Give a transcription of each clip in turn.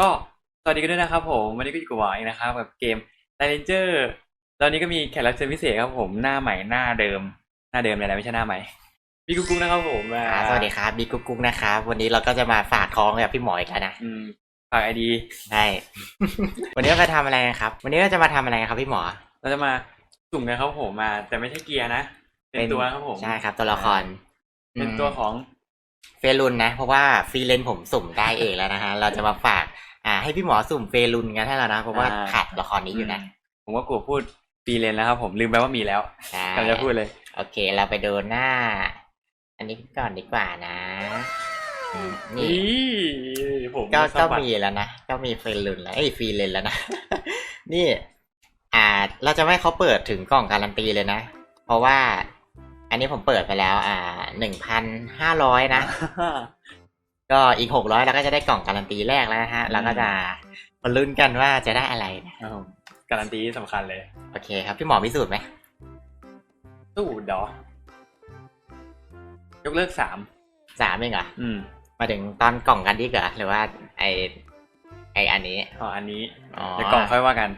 ก็สวัสดีกันด้วยนะครับผมวันนี้ก็อยู่กับหวายนะครับกับเกม t i เ a นเจอร์ตอนนี้ก็มีแขกรับเชิญพิเศษครับผมหน้าใหม่หน้าเดิม หน้าเดิมเลยนะไม่ใช่หน้าใหม่พี่กุ๊กกุ๊กนะครับผมอ่าอ่าสวัสดีครับบิ๊กกุ๊กกุ๊กนะครับวันนี้เราก็จะมาฝากท้องกับพี่หมออีกแล้วนะอืมฝากไอดีใช่วันนี้เราจะทำอะไรกันครับ วันนี้เราจะมาทำอะไรกันครับพี่หมอ เราจะมาสุ่มกันครับผมมา แต่ไม่ใช่เกียร์นะเป็นตัวครับผมใช่ครับ ตัวละคร เป็นตัวของเฟรุนนะ เพราะว่าฟรีเลนผมสุ่มได้เองแล้วนะฮะเราจะมาฝาก อ่า ให้พี่หมอสุ่มเฟรุนกันให้แล้วนะเพราะว่าขาดตัวละครนี้อยู่นะ ผมก็กลัวพูดปีเลนแล้วครับผมลืมไปว่ามีแล้วใช่กำลังจะพูดเลย โอเค เราไปดูหน้า อันนี้ก่อนดีกว่านะอืมนี่นี่ผมก็สะก็บัดมีแล้วนะก็มีเฟรนลุนแล้วไอ้ยฟรีเลนแล้วนะนี่อ่าเราจะไม่ให้เขาเปิดถึงกล่องการันตีเลยนะ เพราะว่า อันนี้ผมเปิดไปแล้ว อ่าหนึ่งพันห้าร้อยนะ ก็อีกหกร้อยเราก็จะได้กล่องการันตีแรกแล้วนะฮะเราก็จะมาลุ้นกันว่าจะได้อะไรนะครับผมการันตีสำคัญเลย โอเคครับพี่หมอพิสูจน์ไหมตู้ดอกยกเลิกสามสามเองเหรออืมมาถึงตอนกล่องกันดีกว่าหรือว่าไอไออันนี้อ๋ออันนี้อ๋อเดี๋ยวกล่องค่อยว่ากัน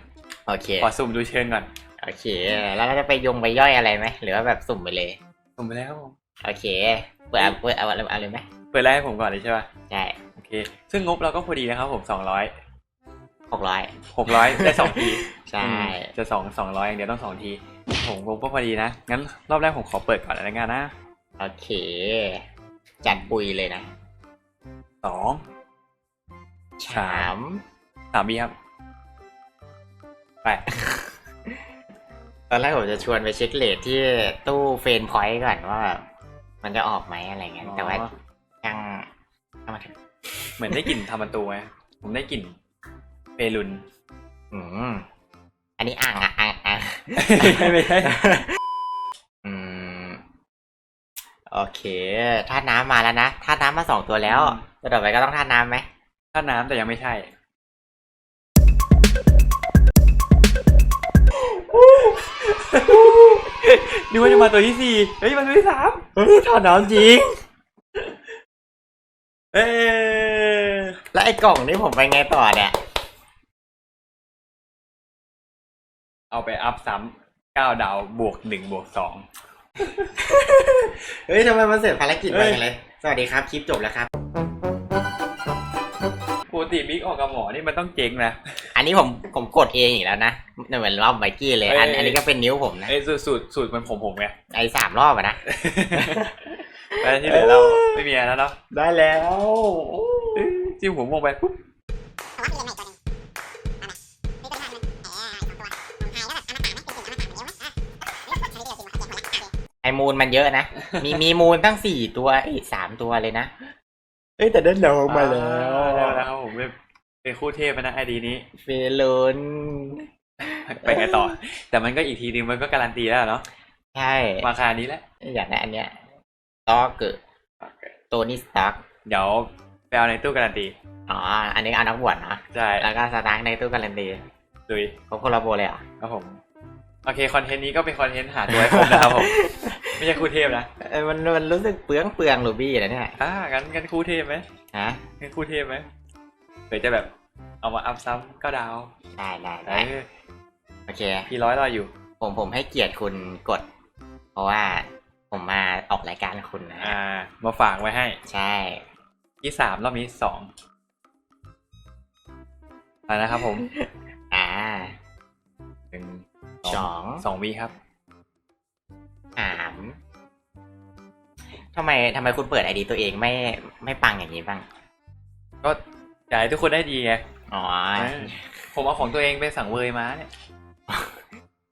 โอเคขอสุ่มดูเชิงก่อนโอเค แล้วเราจะไปยงไปย่อยอะไรไหมหรือว่าแบบสุ่มไปเลยสุ่มไปแล้วครับผมโอเคเปิดเอาเปิดเอาอะไรเอาเลยไหมเปิดแรกให้ผมก่อนเลยใช่ป่ะใช่โอเค ซึ่งงบเราก็พอดีนะครับผมสองร้อยหกร้อยหกร้อยได้สองทีใช่อืมจะสองสองร้อยอย่างเดียวต้องสองทีผมงบก็พอดีนะงั้นรอบแรกผมขอเปิดก่อนแล้วกันนะโอเค จัดปุยเลยนะสองสามสามบีครับไปตอนแรกผมจะชวนไปเช็คเลทที่ตู้เฟรนพอยต์ก่อนว่าแบบมันจะออกไหมอะไรเงี้ยอ๋อแต่ว่า ยังยังมาถึงเหมือนได้กลิ่นทำประตูไงผมได้กลิ่นเปรุนอืมอันนี้อ่างอะอ่างอ่างไม่ใช่อืมโอเคธาตุน้ำมาแล้วนะธาตุน้ำมาสองตัวแล้วตัวต่อไปก็ต้องธาตุน้ำไหมถ้าน้ำแต่ยังไม่ใช่นึกว่าจะมาตัวที่สี่เฮ้ยมาตัวที่สามเฮ้ยธาตุน้ำจริง เอ้ยแล้วไอ้กล่องนี้ผมไปไงต่อเนี่ย เอาไปอัพซ้ำเก้าดาวบวกหนึ่งบวกสอง เฮ้ยทำไมมันเสร็จภารกิจเฮ้ไปยกันเลย สวัสดีครับ คลิปจบแล้วครับ ปกติบิ๊กออกกับหมอนี่มันต้องเจ๊งนะ อันนี้ผมผมกดเองอีกแล้วนะเหมือนรอบไบกี้เลย อันเอ้ยอันนี้ก็เป็นนิ้วผมนะ ไอ้ยสูตรสูตรสูตรมันผมผมไง ไอ้สามรอบอะนะ แต่ที่เหลือเราไม่มีอะไรแล้วเนาะได้แล้วเอ้ยจิ้มหัวมงไปปุ๊บไอมูลมันเยอะนะ มีมีมูลตั้งสี่ตัวเอ้ยสามตัวเลยนะ เอ้ยแต่ได้ลงมาแล้ได้แล้วครับผมเป็นเป็นคู่เทพนะไอดีนี้เฟลุนไปไงต่อ แต่มันก็อีกทีนึงมันก็การันตีแล้วเนาะใช่ ราคานี้แหละ อยากได้อันเนี้ยส ต็อกเกอร์ตัวนี้สต็อกเดี๋ยวไปเอาในตู้การันตี อ๋อ อันนี้เอานักบวชเนาะใช่ แล้วก็สตาร์ทในตู้การันตีดุยครบคนละโบเลยเหรอะครับผม โอเค คอนเทนต์นี้ก็เป็นคอนเทนต์หาตัวให้ผมนะครับผม ไม่ใช่คู่เทพนะเออมันมันรู้สึกเปลืองเปลืองหรูบี้นะเนี่ยอ่างั้นงั้นคู่เทพไหมฮะงั้นคู่เทพไหมหรือจะแบบเอามาอัพซ้ำก็ดาว ได้ได้เอได้อโอเคพี่ร้อยรออยู่ ผมผมให้เกียรติคุณกด เพราะว่า ผมมาออกรายการคุณนะอ่า มาฝากไว้ให้ ใช่ ที่สามรอบนี้สองเอะนะครับผม อ่าหนึ่งสองสองวีครับสามทำไมทำไมคุณเปิดไอดีตัวเองไม่ไม่ปังอย่างนี้บ้าง ก็อยากให้ทุกคนได้ดีไง อ๋อเออผมเอาของตัวเองไปสั่งเวยมาเนี่ย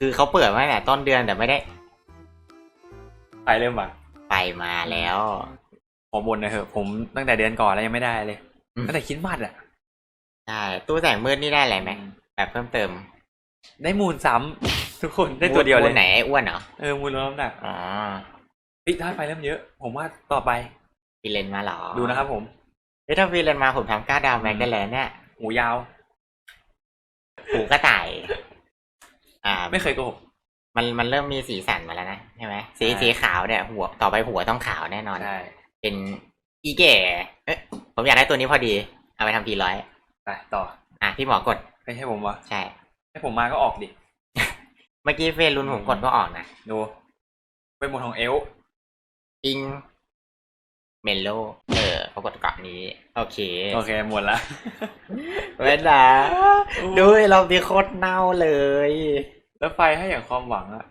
คือเขาเปิดมาตั้งแต่ต้นเดือนแต่ไม่ได้ ไปเริ่มมาไปมาแล้วขอบนหนะเถอะผมตั้งแต่เดือนก่อนแล้วยังไม่ได้เลยอืมตั้งแต่คิดมัดอะใช่ตู้แสงมืดนี่ได้อะไรไหมแบบเพิ่มเติม ได้มูลซ้ำทุกคนได้ตัวเดียวเลมูยลไหนไอ้อ้วนเหรอเออมูลลดน้ำหนักอ๋อเฮ้ยได้ไปเริ่มเยอะ ผมว่าต่อไปฟีเลนมาเหรอดูนะครับผมเฮ้ยถ้าฟีเลนมาผมทำก้าดาวแม็กได้เลยเนี่ยหูยาวหูกระต่าย อ่า ไม่เคยโกหกมันมันเริ่มมีสีสันมาแล้วนะ ใช่ไหมสีใช่สีขาวเนี่ย หัวต่อไปหัวต้องขาวแน่นอน ใช่เป็นอีเก๋เอ๊ะผมอยากได้ตัวนี้พอดี เอาไปทำทีร้อยไปต่อ อะพี่หมอกดไม่ใช่ผมวะใช่ ให้ผมมาก็ออกดิ เมื่อกี้เฟรลุนผมกดก็ออกนะดูเป็นหมดของเอลอิงเมโลเออเขากดเกาะนี้ โอเค โอเค หมดละเว้นนะดูไอ้รอบนี้โคตรเน่าเลย แล้วไฟให้อย่างความหวังอะ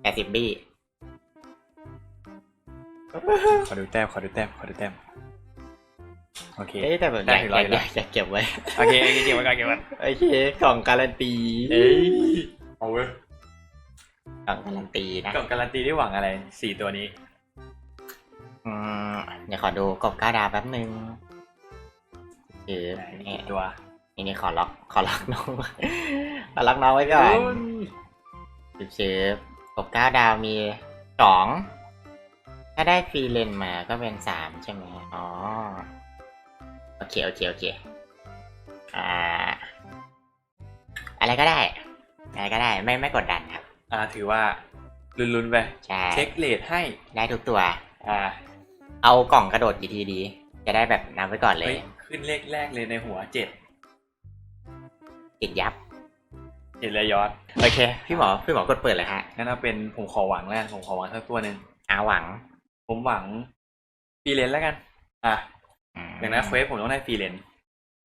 แปดสิบบี้ ขอดูแต้มขอดูแต้มขอดูแต้มโอเคเอ้ยแต่แบบได้อยากถึงร้อยอยากอยากเก็บไว้ โอเคโอเคเก็บไว้ก่อนเก็บไว้โอเคกล่องการันตีเอ้ยเอาเว้ยกล่องการันตีนะกล่องการันตีได้หวังอะไรสี่ตัวนี้ อืมเดี๋ยวขอดูกบก้าดาวแป๊บนึงคือไหนนี่ตัวนี่นี่ขอล็อกขอล็อกน้องขอล็อกน้องไว้ก่อนชิบชิบกบก้าดาวมีสอง ถ้าได้ฟรีเลนมาก็เป็นสามใช่ไหมอ๋อ โอเค โอเค โอเค อ่า อะไรก็ได้ อะไรก็ได้ ไม่ไม่กดดันครับ อ่า ถือว่าลุ้นๆไป ใช่ เช็คเลทให้ ได้ทุกตัว อ่า เอากล่องกระโดดกี่ทีดี จะได้แบบนับไว้ก่อนเลเฮ้ยยขึ้นเลขแรกเลยในหัวเจ็ดติดยับเห็นเลยยอด โอเค พี่หมอ พี่หมอกดเปิดเลยฮะ งั้นเอาเป็นผมขอหวังแล้วกันผมขอหวังสักตัวหนึ่งอาหวัง ผมหวังฟรีเลนแล้วกัน อะมอย่างนั้นเควสผมต้องได้ฟรีเลน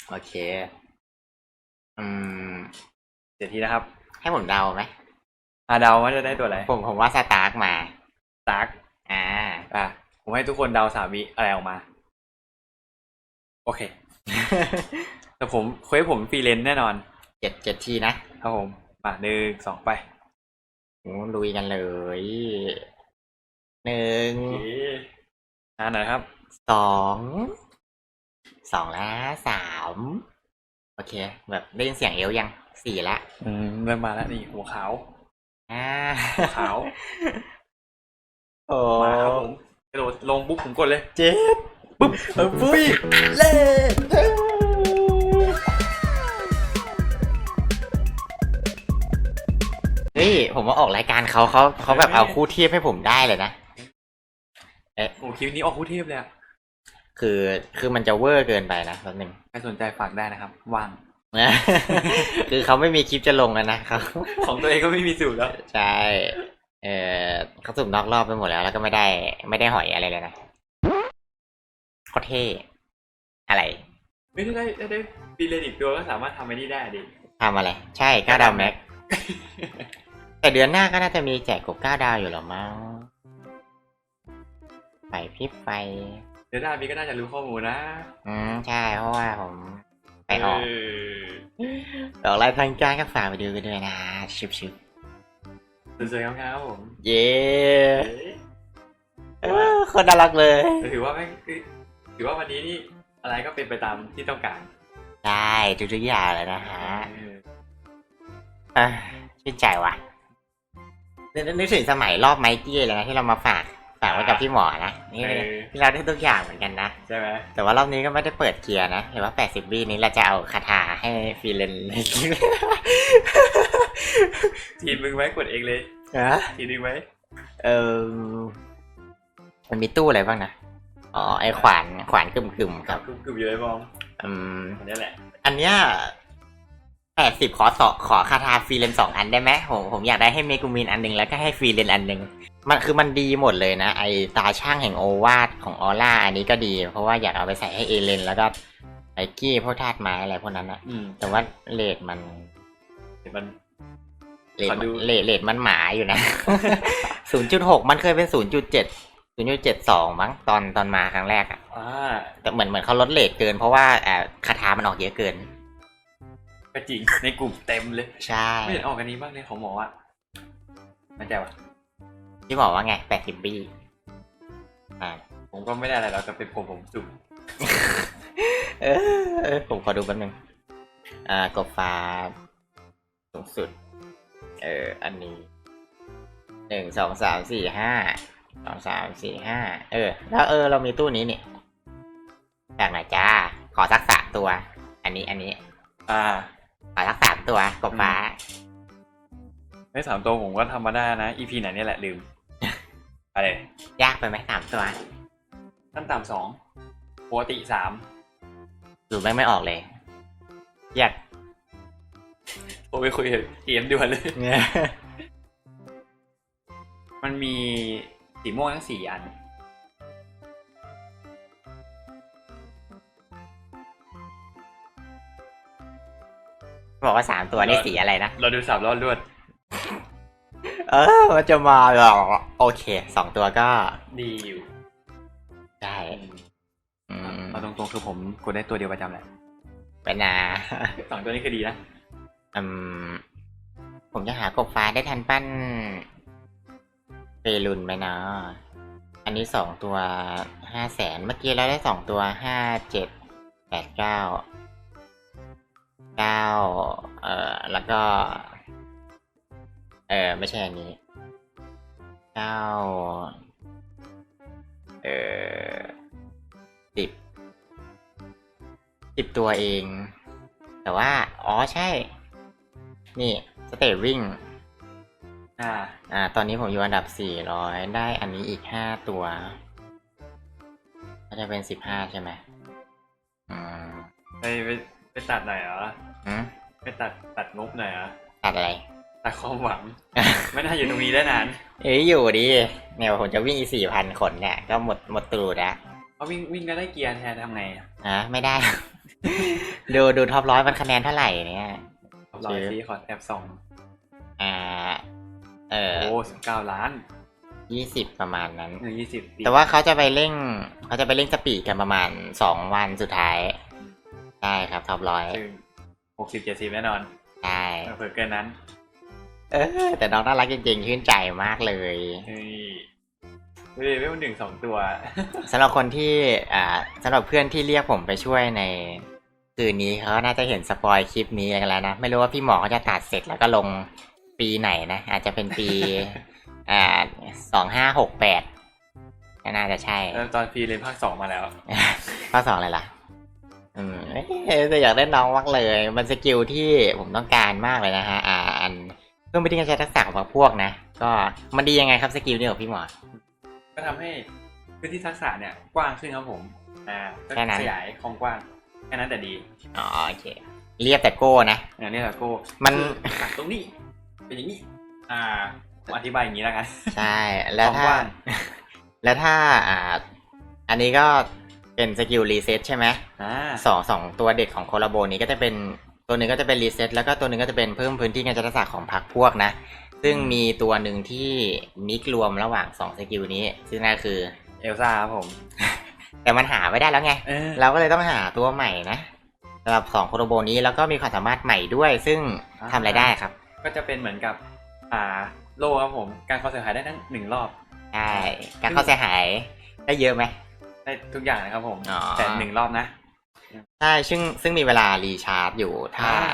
โอเค อืมเดี๋ยวทีนะครับ ให้ผมเดาไหมอ่าเดาว่าจะได้ตัวอะไรผมผมว่าสตาร์กมาตาร์กอ่า อะผมให้ทุกคนเดาสามวิอะไรออกมา โอเค แต่ผมเควสผมฟรีเลนแน่นอนเจ็ดเจ็ดทีนะครับผมมาหนึ่งสองไปโอ้ลุยกันเลย หนึ่งโอเคอ่าหน่อยครับสองสองแล้วสามโอเค แบบได้ยินเสียงเอวยังสี่ละอืมเริ่มมาแล้วนี่หัวขาวอ่าหัวขาวโอ้มาครับผมกระโดดลงปุ๊บผมกดเลยเจ็ดปุ๊บเออปุ้ยเล่เฮ้ยผมว่าออกรายการเขาเขาเขาแบบเอาคู่เทียบให้ผมได้เลยนะ โอ้คลิปนี้ออกคู่เทพเลยอะคือคือมันจะเวอร์เกินไปนะแป๊บนึง ใครสนใจฝากได้นะครับว่างคือเขาไม่มีคลิปจะลงแล้วนะเขาของตัวเองก็ไม่มีสูตรแล้ว ใช่เออเขาสุ่มนอกรอบไปหมดแล้ว แล้วก็ไม่ได้ ไม่ได้หอยอะไรเลยนะโคตรเท่อะไรไม่ได้ได้ได้ได้ฟรีเลนอีกตัวก็สามารถทำไอ้นี่ได้ดิทำอะไร ใช่ก้าดาวแม็กแต่เดือนหน้าก็น่าจะมีแจกกบก้าดาวอยู่หรอมั้ง ไฟพริบไฟเดี๋ยวหน้ามีก็น่าจะรู้ข้อมูลนะอืมใช่เพราะว่าผมไปออกเออออกรายทางการก็ฝากไปดูกันด้วยนะ ชิบชิบสวยๆงามๆครับผม เย้เออคนน่ารักเลยแต่ถือว่าไม่ถือว่าวันนี้นี่อะไรก็เป็นไปตามที่ต้องการใช่ทุกๆอย่างเลยนะฮะเอออะชื่นใจว่ะนึกนึกถึงสมัยรอบไมค์กี้เลยนะที่เรามาฝาก ฝากไว้กับพี่หมอนะนี่เออ ที่เราได้ทุกอย่างเหมือนกันนะ ใช่ไหมแต่ว่ารอบนี้ก็ไม่ได้เปิดเกียร์นะ เห็นว่า 80วินี้เราจะเอาคาถาให้ฟรีเลนในคลิปทีมมึงไว้กดเองเลย นะทีมมึงไว้เออมันมีตู้อะไรบ้างนะ อ๋อ ไอขวานขวานกึ่มกึ่มๆคครัรับบกึ่มๆอยู่เลยบอมอืมอันนี้แหละ อันเนี้ยแปดสิบขอสอขอคาถาฟรีเลนสองอันได้ไหมผมผมอยากได้ให้เมกูมินอันหนึ่งแล้วก็ให้ฟรีเลนอันหนึ่ง มันคือมันดีหมดเลยนะ ไอตาช่างแห่งโอวาทของออร่าอันนี้ก็ดี เพราะว่าอยากเอาไปใส่ให้เอเลน แล้วก็ไอกี้พวกธาตุไม้อะไรพวกนั้นอะอืมแต่ว่าเลทมันเดี๋ยวมัน เลทขอมันดู เลทเลทมันหมาอยู่นะ ศูนย์จุดหกมันเคยเป็นศูนย์จุดเจ็ดศูนย์จุดเจ็ดสองมั้งตอนตอนมาครั้งแรกอะอ่าแต่เหมือนเหมือนเขาลดเลทเกิน เพราะว่าอ่าคาถามันออกเยอะเกิน ก็จริงในกลุ่มเต็มเลย ใช่ ไม่เห็นออกกันนี้บ้างเลยของหมออะมั่นใจวะ ที่บอกว่าไงแปดสิบปีอ่าผมก็ไม่ได้อะไรแล้วก็เป็นผมผมสุ่มเออผมขอดูแป๊บนึง อ่ากบฟ้าสูงสุด เออ อันนี้ หนึ่งสองสามสี่ห้า สองสามสี่ห้า เออ แล้วเออ เรามีตู้นี้นี่จากไหนจ้า ขอสักสามตัว อันนี้ อันนี้ อ่า ขอสักสามตัว กบฟ้า ไม่สามตัวผมก็ทำมาได้นะ อีพีไหนเนี่ยแหละลืม อะไร ยากไปไหมสามตัวขั้นต่ำสองปกติสามดูไม่งไม่ออกเลยเครียดผมไปคุยกับเกมด่วนเลย เนี่ยมันมีสีม่วงทั้งสี่อัน บอกว่าสามตัวนี่สีอะไรนะ เราดูสับรอดรวด เออ มันจะมาหรอ โอเค สองตัวก็ดีอยู่ได้อืมเอาตรงๆคือผมกดได้ตัวเดียวประจำแหละเป็นนาสองตัวนี้คือดีนะอืมผมจะหากบฟ้าได้ทันปั้นเปรุนไหมเนาะอันนี้สองตัวห้าแสนเมื่อกี้เราได้สองตัวห้าเจ็ดแปดเก้าเก้าเอ่อแล้วก็ เออ ไม่ใช่อันนี้เก้าเออสิบสิบตัวเอง แต่ว่า อ๋อใช่ นี่สเตทวิ่ง อ่า อ่า ตอนนี้ผมอยู่อันดับสี่ร้อยได้อันนี้อีกห้าตัว ก็จะเป็นสิบห้าใช่ไหมอืมไปไปไปตัดหน่อยเหรอ หืมไปตัดตัดงบหน่อยเหรอ ตัดอะไร ตัดความหวัง ไม่น่าอยู่ตรงนี้ได้นาน เอ้ยอยู่ดิเนี่ยผมจะวิ่งอีสี่พันคนเนี่ยก็หมดหมดตูดแล้วเพราะวิ่งวิ่งก็ได้เกียร์แทนทำไงอะฮะไม่ได้ ดูดูท็อปร้อยมันคะแนนเท่าไหร่เนี่ยรอยซีขอแอบส่องอ่า เออโอ้สิบเก้าล้านยี่สิบประมาณนั้นหนึ่งยี่สิบแต่ว่าเขาจะไปเร่งเขาจะไปเร่งสปีดกันประมาณสองวันสุดท้าย ได้ครับท็อปร้อยหกสิบเจ็ดสิบแน่นอนได้เผื่อเกินนั้น เออ แต่น้องน่ารักจริงๆชื่นใจมากเลยเฮ้ยเฮ้ยไม่เป็นหนึ่งสองตัว สำหรับคนที่อ่าสำหรับเพื่อนที่เรียกผมไปช่วยในคืนนี้เขาน่าจะเห็นสปอยคลิปนี้กันแล้วนะ ไม่รู้ว่าพี่หมอเขาจะตัดเสร็จแล้วก็ลงปีไหนนะ อาจจะเป็นปี อ่าสองห้าหกแปดน่าจะใช่ ตอนพีเรียนภาคสองมาแล้วข้อสองอะไรล่ะ อืมเอ้ยแต่อยากได้น้องมากเลย มันสกิลที่ผมต้องการมากเลยนะฮะ อ่า อันเพิ่มไปที่การใช้ทักษะของพวกนะ ก็มันดียังไงครับสกิลนี่ของพี่หมอ ก็ทำให้พื้นที่ทักษะเนี่ยกว้างขึ้นครับผม อ่าก็แค่นั้น ขยายความกว้างแค่นั้นแต่ดีอ๋อโอเค เรียบแต่โก้นะ อย่างนี้แหละโก้มันคือตัดตรงนี้ เป็นอย่างนี้ อ่าผมอธิบายอย่างนี้แล้วกัน ใช่ แล้วถ้า ความกว้าง แล้วถ้าอ่า อันนี้ก็เป็นสกิลรีเซ็ตใช่ไหมอ่าสองสองตัวเด็กของโคลาโบนี้ก็จะเป็น ตัวหนึ่งก็จะเป็นรีเซ็ตแล้วก็ตัวหนึ่งก็จะเป็นเพิ่มพื้นที่การใช้ทักษะของพรรคพวกนะ ซึ่งมีตัวหนึ่งที่มิกรวมระหว่างสองสกิลนี้ ซึ่งนั่นคือเอลซ่าครับผม แต่มันหาไม่ได้แล้วไง เออ เราก็เลยต้องหาตัวใหม่นะสำหรับสองโคโรโบนี้แล้วก็มีความสามารถใหม่ด้วย ซึ่งอ่า ทำอะไรได้ครับก็จะเป็นเหมือนกับอ่าโล่ครับผม การเข้าเสียหายได้ทั้งหนึ่งรอบ ใช่การเข้าเสียหายได้เยอะไหม ได้ทุกอย่างนะครับผม อ๋อ แต่หนึ่งรอบนะ ใช่ซึ่งซึ่งมีเวลารีชาร์จอยู่ถ้าอ่า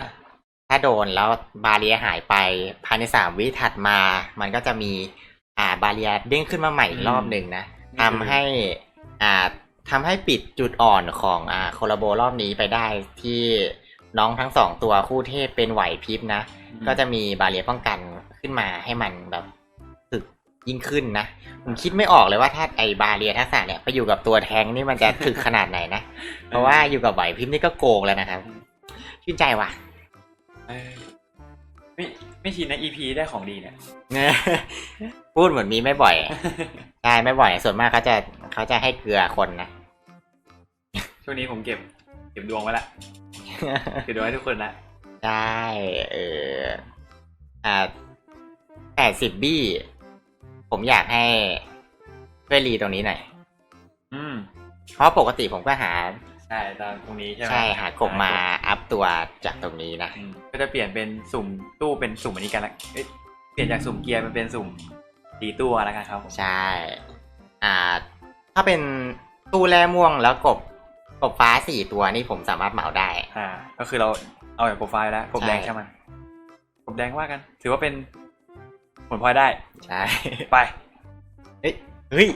ถ้าโดนแล้วบาเรียหายไปภายในสามวิถัดมา มันก็จะมีอ่าบาเรียเด้งขึ้นมาใหม่อีกรอบหนึ่งนะทำให้อ่าทำให้ปิดจุดอ่อนของอ่าโคลาโบรอบนี้ไปได้ที่น้องทั้งสองตัวคู่เทพเป็นไหวพริบนะ ก็จะมีบาเรียป้องกันขึ้นมาให้มันแบบถึก ยิ่งขึ้นนะ ผมคิดไม่ออกเลยว่าถ้าไอบาเรียทักษะเนี่ยไปอยู่กับตัวแทงนี่มันจะถึกขนาดไหนนะ เพราะว่าอยู่กับไหวพริบนี่ก็โกงแล้วนะครับ ชื่นใจว่ะเออไม่ไม่ชินนะ EP ได้ของดีเนี่ยพูดเหมือนมีไม่บ่อยใช่ไม่บ่อย ส่วนมากเขาจะเขาจะให้เกลือคนนะ ช่วงนี้ผมเก็บ เก็บดวงไว้ละเก็บดวงให้ทุกคนละได้เอออ่าแปดสิบบี้ ผมอยากให้ช่วยรีตรงนี้หน่อย อืม เพราะปกติผมก็หา ใช่ตามตรงนี้ใช่ไหมใช่หากบมาอัพตัวจากตรงนี้นะ อืมก็จะเปลี่ยนเป็นสุ่มตู้เป็นสุ่มอันนี้กันละเอ้ยเปลี่ยนจากสุ่มเกียร์มันเป็นสุ่มตีตู้แล้วกันครับผมใช่ อ่า ถ้าเป็นตู้แร่ม่วงแล้วกบกบฟ้าสี่ตัวนี่ผมสามารถเหมาได้ อ่า ก็คือเราเอาแบบโปรไฟล์แล้วกบแดงใช่ใช่ไหมกบแดงว่ากัน ถือว่าเป็นผ ลพลอยได้ ใช่ไป เฮ้ย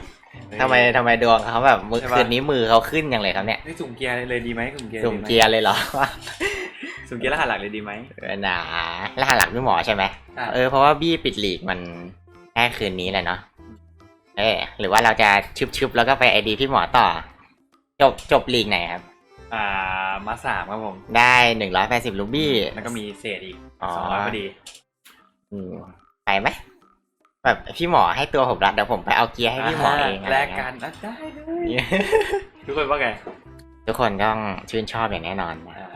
ทำไมทำไมดวงเขาแบบเมื่อใช่ปะ คืนนี้มือเขาขึ้นอย่างเลยครับเนี่ยเฮ้ยสุ่มเกียร์เลยดีไหมสุ่มเกียร์สุ่มดีไหเกียร์เลยเหรอ สุ่มเกียร์รหัสหลักเลยดีไหม เออหนารหัสหลักพี่หมอใช่ไหมใช่เออเพราะว่าบี้ปิดลีกมันแค่คืนนี้แหละเนาะเออ หรือว่าเราจะชึบๆแล้วก็ไปไอดีพี่หมอต่อ จบจบลีกไหนครับ อ่ามาสามครับผมได้หนึ่งร้อยแปดสิบลูบี้ แล้วก็มีเศษอีกอ๋อ สองร้อยพอดีอืม ไปไหมแบบพี่หมอให้ตัวผมละเดี๋ยวผมไปเอาเกียร์ให้พี่หมอเองอะไรแลกเงี้กัยนอะได้เลยทุกคนว่าไง ทุกคนต้องชื่นชอบอย่างแน่นอนนะอ่า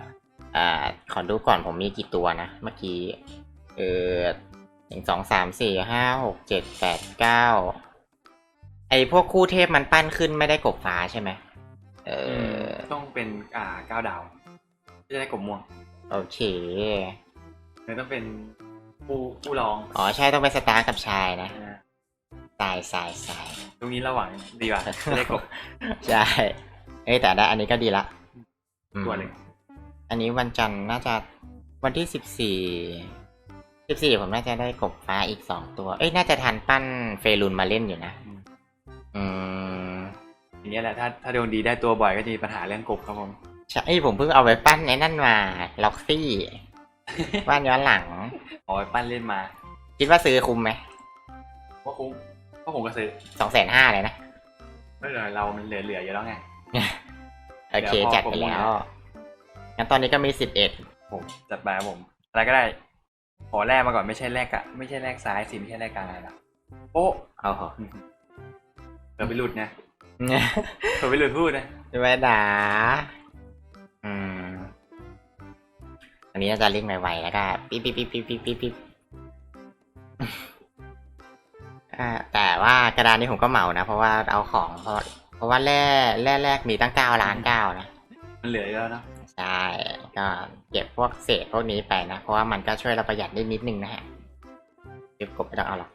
อ่าขอดูก่อนผมมีกี่ตัวนะ เมื่อกี้เออหนึ่งสองสามสี่ห้าหกเจ็ดแปดเก้าไอพวกคู่เทพมันปั้นขึ้นไม่ได้กบฟ้าใช่ไหมเออืมอต้องเป็นอ่าเก้าดาวจะได้กบม่วง โอเคเลยต้องเป็น ผู้ผู้รองอ๋อใช่ต้องไปสตาร์ทกับชายนะอ่าสายสายสายตรงนี้ระหว่างดีกว่าจะได้กบ ใช่เอ้ยแต่ได้อันนี้ก็ดีละอืมตัวหนึ่ง อันนี้วันจันทร์น่าจะวันที่สิบสี่สิบสี่ผมน่าจะได้กบฟ้าอีกสองตัว เอ้ยน่าจะทันปั้นเฟรุนมาเล่นอยู่นะ อืมอย่างนี้ยแหละถ้าถ้าดวงดีได้ตัวบ่อยก็จะมีปัญหาเรื่องกบครับผม ใช่ผมเพิ่งเอาไปปั้นไอ้นั่นมาล็อกซี่ ปั้นย้อนหลังเอาไปปั้นเล่นมา คิดว่าซื้อคุ้มไหมก็คุ้มก็ผมก็ซื้อสองแสนห้าเลยนะ ไม่เลยเรามันเหลือๆอยู่แล้วไง โอเคเดี๋ยวพอจัดผมไปแล้วหมดงั้นตอนนี้ก็มีสิบเอ็ดผมจัดไปครับผม อะไรก็ได้ ขอแรกมาก่อนไม่ใช่แรกอะไม่ใช่แรกซ้ายสิไม่ใช่แรกกลางอะไรนะโป๊ะเอาเหรอเผื่อไปหลุดนะเผื่อไปหลุดพูดนะไม่ด่าอืม อันนี้น่าจะเล่นไวๆแล้วก็ปิ๊บปิ๊บปิ๊บปิ๊บปิ๊บปิ๊บปิ๊บอ่าแต่ว่ากระดานนี้ผมก็เหมานะ เพราะว่าเอาของ เพราะเพราะว่าแร่แร่แรกมีตั้งเก้าล้านเก้านะมันเหลืออยู่แล้วเนาะใช่ก็เก็บพวกเศษพวกนี้ไปนะ เพราะว่ามันก็ช่วยเราประหยัดได้นิดนึงนะฮะเก็บกบไม่ต้องเอาหรอก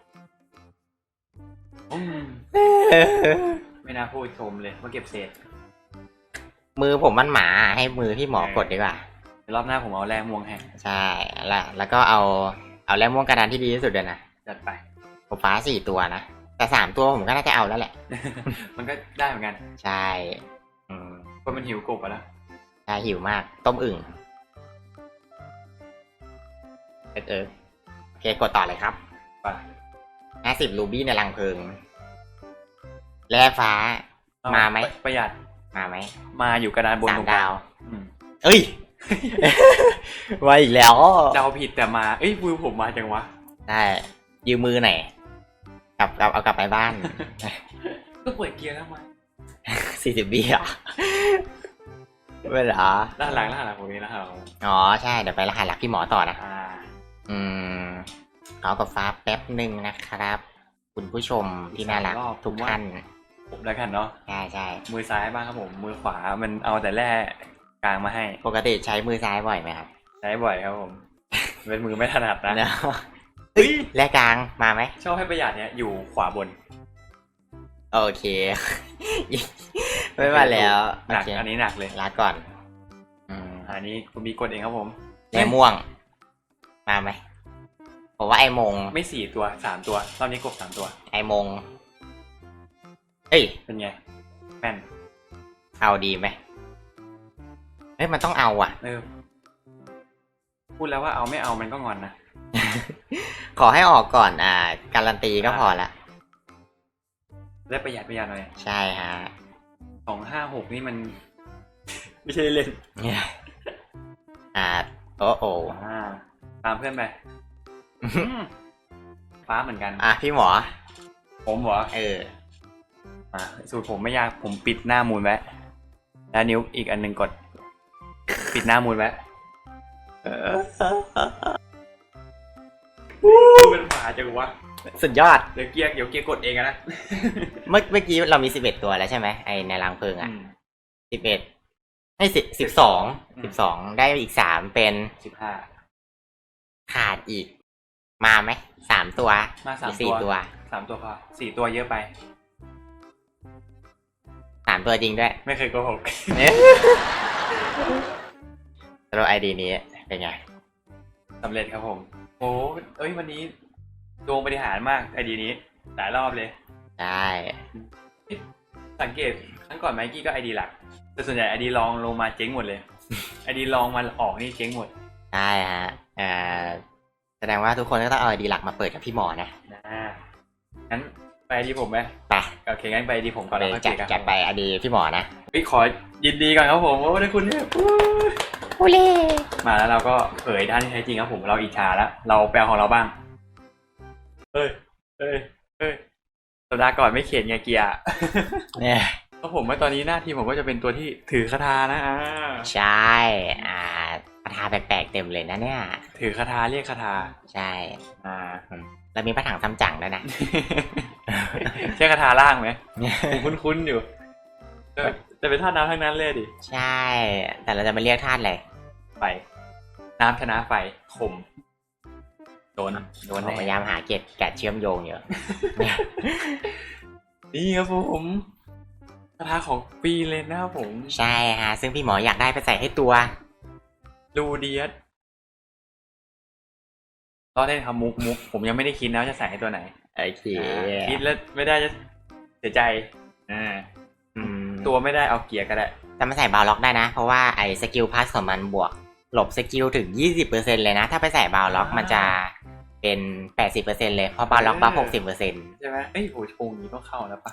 อืมไม่น่าพูดชมเลยว่าเก็บเศษ มือผมมันหมาให้มือพี่หมอกดดีกว่าเดี๋ยว รอบหน้าผมเอาแรกม่วงให้ใช่แล้วแล้วก็เอาเอาแร่ม่วงกระดานที่ดีที่สุดเลยนะจัดไป ผมฟ้าสี่ตัวนะ แต่สามตัวผมก็น่าจะเอาแล้วแหละ มันก็ได้เหมือนกัน ใช่อืมเพราะมันหิวกบอะแล้วใช่หิวมาก ต้มอึ่งเออเออโอเคกดต่อเลยครับไปห้าสิบรูบี้ในรังเพลิงแร่ฟ้าเอมาไหมปประหยัดมาไหมมาอยู่กระดานบนสาตมรงกลาดางว อืม เอ้ย มาอีกแล้วเดาผิดแต่มา เอ้ยมือผมมาจังวะ ได้ยืมมือหน่อยกลับเอาเอากลับไปบ้านก็เปิดเกียร์แล้วมาสี่สิบบี้อะไม่เหรอด้านหลังด้านหลังผมนี้นะครับอ๋อใช่เดี๋ยวไปรหัสหลักพี่หมอต่อนะอ่าอืมขอกับฟ้าแป๊บหนึ่งนะครับ คุณผู้ชมที่น่ารักทุกท่านผมแล้วกันเนาะใช่ใช่มือซ้ายบ้างครับผม มือขวามันเอาแต่แร่ กลางมาให้ ปกติใช้มือซ้ายบ่อยไหมครับ ใช้บ่อยครับผม เป็นมือไม่ถนัดนะเนอะเฮ้ย และกลางมาไหม ชอบให้ประหยัดเนี่ยอยู่ขวาบน โอเค ไม่มาแล้วหนักโเคอันนี้หนักเลยลาก่อน อืมอันนี้คุณมีกดเองครับผมแม่ม่วง มาไหมผมว่าไอมง ไม่สี่ตัวสามตัวรอบนี้กบสามตัว ไอมง เอ้ย เป็นไง แม่น เอาดีไหม เฮ้ยมันต้องเอาอะ เออ พูดแล้วว่าเอาไม่เอามันก็งอนนะ ขอให้ออกก่อนอ่า การันตีก็พอละได้ประหยัดประหยัดหน่อยใช่ฮะสองห้าหกนี่มัน ไม่ใช่เล่นอ่าโอ้โอ้อ่าตามเพื่อนไปฟ้าเหมือนกัน อะพี่หมอ ผมเหรอ เอออ่าสูตรผมไม่ยากผมปิดหน้ามูลไว้แล้วนิ้วอีกอันหนึ่งกด ปิดหน้ามูลไว้เป็นหมาจังวะ สุดยอด เดี๋ยวเกียร์เดี๋ยวเกียร์กดเองอะนะ เมื่อเมื่อกี้เรามีสิบเอ็ดตัวแล้วใช่ไหมไอในรังเพลิงอะสิบเอ็ดให้สิบสิบสองอืมสิบสองได้อีกสามเป็นสิบห้าขาดอีก มาไหมสามตัวมาสามหรือสี่ตัตัววสามตัวพอสี่ตัวเยอะไปสามตัวจริงด้วย ไม่เคยโกหก แล้วไอดีนี้เป็นไง สำเร็จครับผมโอ้เอ้ย วันนี้ดวงบริหารมากไอดีนี้ หลายรอบเลยได้สังเกตครั้งก่อนไมกี้ก็ไอดีหลัก แต่ส่วนใหญ่ไอดีลองลงมาเจ๊งหมดเลย ไอดีลองมาออกนี่เจ๊งหมดได้ฮะอ่าแสดงว่าทุกคนก็ต้องเอาไอดีหลักมาเปิดกับพี่หมอนะนะงั้นไปดีผมไหมไปโอเคงั้นไปดีผมก่อนไปแล้วค่อยจัคุดยกันจัดไปอดีพี่หมอนะเฮ้ยขอยินดีก่อนครับผมว่าได้คุณเนี่ย โอเล่มาแล้วเราก็เผยด้านที่แท้จริงครับผมเราอิจฉาแล้วเราแปลของเราบ้างเฮ้ยเฮ้ยเฮ้ยสัปดาห์ก่อนไม่เขียนไงเกียร์เนี่ยครับผมว่าตอนนี้หน้าที่ผมก็จะเป็นตัวที่ถือคาถานะอ่าใช่อ่าคาถาแปลกๆเต็มเลยนะเนี่ย ถือคาถาเรียกคาถาใช่อ่าอืมแล้วมีพระถังซัมจั๋งด้วยนะใช่คาถาล่างไหมผมคุ้นๆอยู่ แต่แต่เป็นท่าน้ำทั้งนั้นเลยดิ ใช่ แต่เราจะมาเรียกธาตุอะไรไฟ น้ำชนะไฟคม โดน โดนผมพแน่ยายามหาเกตแกะเชื่อมโยงอยู่นี่ครับผมคาถาของปีเลยนะครับผม ใช่ฮะ ซึ่งพี่หมออยากได้ไปใส่ให้ตัวลูเดียสตอนเล่นทำมุกมุก ผมยังไม่ได้คิดนะว่าจะใส่ให้ตัวไหน โอเคอ่าคิดแล้วไม่ได้จะเสียใจ อ่าอืม ตัวไม่ได้เอาเกียร์ก็ได้ แต่มาใส่บาวล็อกได้นะ เพราะว่าไอ้สกิลพาสของมันบวก หลบสกิลถึง 20%เลยนะ ถ้าไปใส่บาวล็อกมันจะเป็น 80%เลยเพราะบาวล็อกบัฟ60%ใช่ไหมเอ้ยโหชงนี้ต้องเข้าแล้วปะ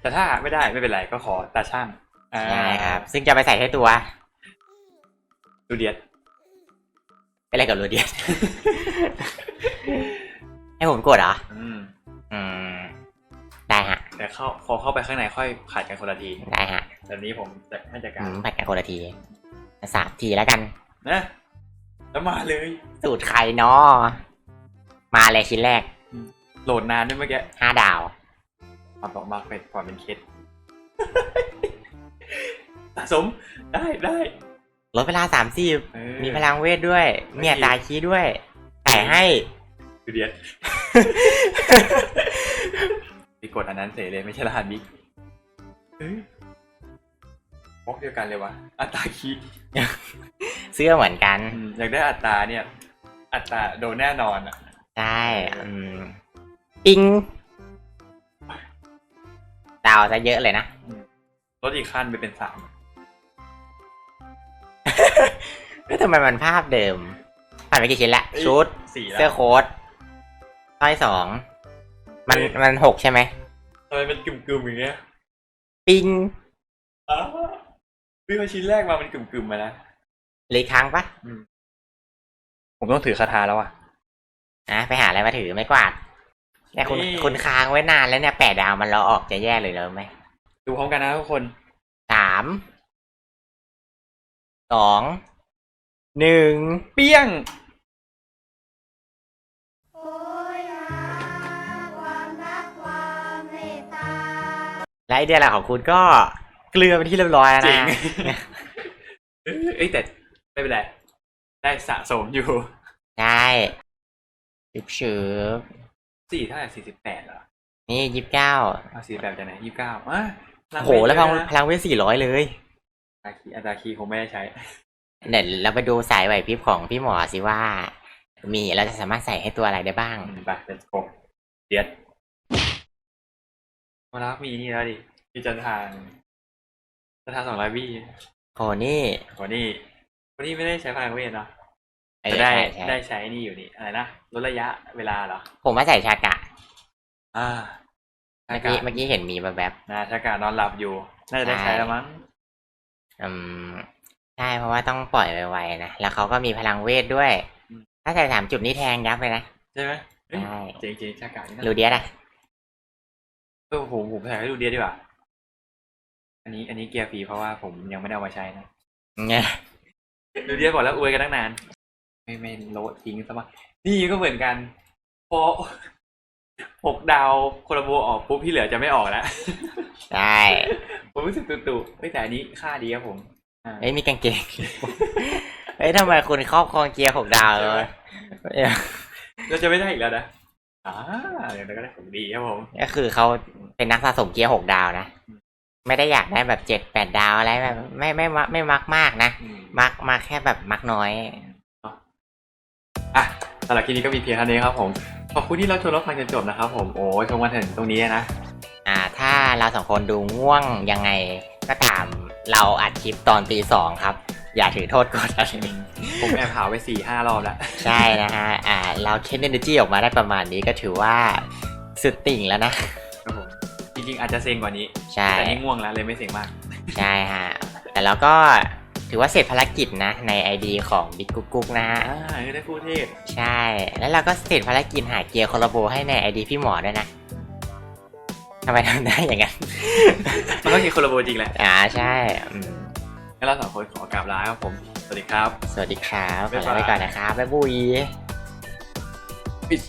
แต่ถ้าไม่ได้ไม่เป็นไรก็ขอตาช่างอ่าใช่ครับ ซึ่งจะไปใส่ให้ตัวดูเดียดเป็นอะไรกับโรเดียสให้ผมกดเหรออืมอืมได้ฮะ แต่เข้าพอเข้าไปข้างในค่อยผัดกันคนละทีได้ฮะแบบนี้ผมจะให้จัดกาอืรมผัดกันคนละทีสามทีแล้วกัน นะแล้วมาเลย สูตรใครเนาะมาเลยชิ้นแรกโหลดนานด้วยเมื่อกี้ห้าดาว มาบอกมาเป็นก่อนเป็นเคส สะสมได้ได้ ลดเวลาสามสิบเออ มีพลังเวทด้วยไม่เนี่ยมีตาคีด้วย แต่ให้ ดูเดียด ไปกดอันนั้นเสยเลยไม่ใช่รหัสบิ๊กเฮ้ยบล็อกเดียวกันเลยวะอัตราคีย์เสื้อเหมือนกัน อืมอยากได้อัตราเนี่ย อัตราโดนแน่นอนอะ ใช่อืมปิงดาวซะเยอะเลยนะ ลดอีกขั้นไปเป็นสามเอ๊ะทำไมมันภาพเดิม ผ่านไปกี่ชิ้นละ ชุด สี่แล้วเสื้อโค้ทสร้อยสอง มันเฮ้ยมันหกใช่ไหมทำไมเป็นกึ่มๆอย่างเงี้ยปิงอ้าวคือพอชิ้นแรกมามันกึ่มๆมานะเหลยครั้งปะผมต้องถือคาถาแล้วอะนะไปหาอะไรมาถือไม่กวาดเนี่ยคุณนี่ คุณค้างไว้นานแล้วเนี่ยแปดดาวมันเราออกจะแย่เลยแล้วไหมดูพร้อมกันนะทุกคนสามสองหนึ่งเปี้ยง และไอเดียหลักของคุณก็เกลือเป็นที่เรียบร้อยแล้วจริง นะ เอ้ยแต่ไม่เป็นไร ได้สะสมอยู่ใช่ชิบชืบสี่เท่าไหร่สี่สิบแปดเหรอนี่ยี่สิบเก้าเอาสี่แปดจากไหนยี่สิบเก้าอะพลังโห แล้วพลังเยอะนะพลังเวทสี่ร้อยเลยอัตราคีย์อัตราคีย์คงไม่ได้ใช้ เดี๋ยวเราไปดูสายไหวพริบของพี่หมอสิว่า มีเราจะสามารถใส่ให้ตัวอะไรได้บ้าง อืมไปเป็นกบเดียด มาแล้วมีนี่แล้วดิมีจันทานจันทานสองร้อยบี้โหนี่วันนี้วันนี้ไม่ได้ใช้พลังเวทเนาะเออแต่ได้ใช่ใช่ได้ใช้นี่อยู่นี่อะไรนะลดระยะเวลาเหรอ ผมว่าใส่ชากะ อ่าเมื่อกี้เมื่อกี้เห็นมีแบบแบบนะชากานอนหลับอยู่ น่าจะได้ใช้แล้วมั้งๆอืมใช่เพราะว่าต้องปล่อยไวๆนะ แล้วเขาก็มีพลังเวทด้วย ถ้าใส่สามจุดนี่แทงยับเลยนะ ใช่ไหมเอ้ยใช่จริงจริงๆชากานี่นะรูเดียสอะ เออผมผมใส่ให้ดูเดียดีกว่า อันนี้ อันนี้เกียร์ฟรีเพราะว่าผมยังไม่ได้เอามาใช้นะเนี่ยดูเดียบอกแล้วอวยกันตั้งนาน ไม่ไม่โลดทิ้งซะมั้งนี่ก็เหมือนกัน พอหกดาวโคลาโบออกปุ๊บที่เหลือจะไม่ออกแล้วใช่ผมรู้สึกตุ่ๆเฮ้ยแต่อันนี้ค่าดีครับผมอ่าเอ้ยมีกางเกงเอ้ยทำไมคุณครอบครองเกียร์หกดาวเลยเราจะไม่ได้อีกแล้วนะ อ่าเดี๋ยวเราก็ได้ของดีครับผมก็คือเขาเป็นนักสะสมเกียร์หกดาวนะ ไม่ได้อยากได้แบบเจ็ดแปดดาวอะไรแบบ ไม่ไม่ไม่ไม่มักมากนะอืมมักมักแค่แบบมักน้อย อะสำหรับคลิปนี้ก็มีเพียงเท่านี้ครับผม ขอบคุณที่รับชมรับฟังจนจบนะครับผม โอ้ยชมมาถึงตรงนี้นะ อ่า ถ้าเราสองคนดูง่วงยังไงก็ตาม เราอัดคลิปตอนตีสองครับ อย่าถือโทษกดอะไรผมแอบหาไว้สี่ห้ารอบแล้ว ใช่นะฮะอ่าเราเค้นเอเนจีออกมาได้ประมาณนี้ก็ถือว่าสุดติ่งแล้วนะครับผมจริงๆ อาจจะเซ็งกว่านี้ ใช่ แต่นี่ง่วงแล้วเลยไม่เซ็งมาก ใช่ฮะ แต่เราก็ถือว่าเสร็จภารกิจนะ ใน ID ของบิ๊กกุ๊กกุ๊กนะฮะอ่าคือได้คู่เทพ ใช่ แล้วเราก็เสร็จภารกิจหาเกียร์คอลลาโบให้ใน ID พี่หมอด้วยนะ ทำไมทำได้อย่างนั้น มันก็คือคนละโบจริงแหละอ่าใช่อืมงั้นเราสองคนขอกราบลาครับผม สวัสดีครับ สวัสดีครับขบ๊าอยบายลาไปก่อนนะครับบ๊ายบุย Peace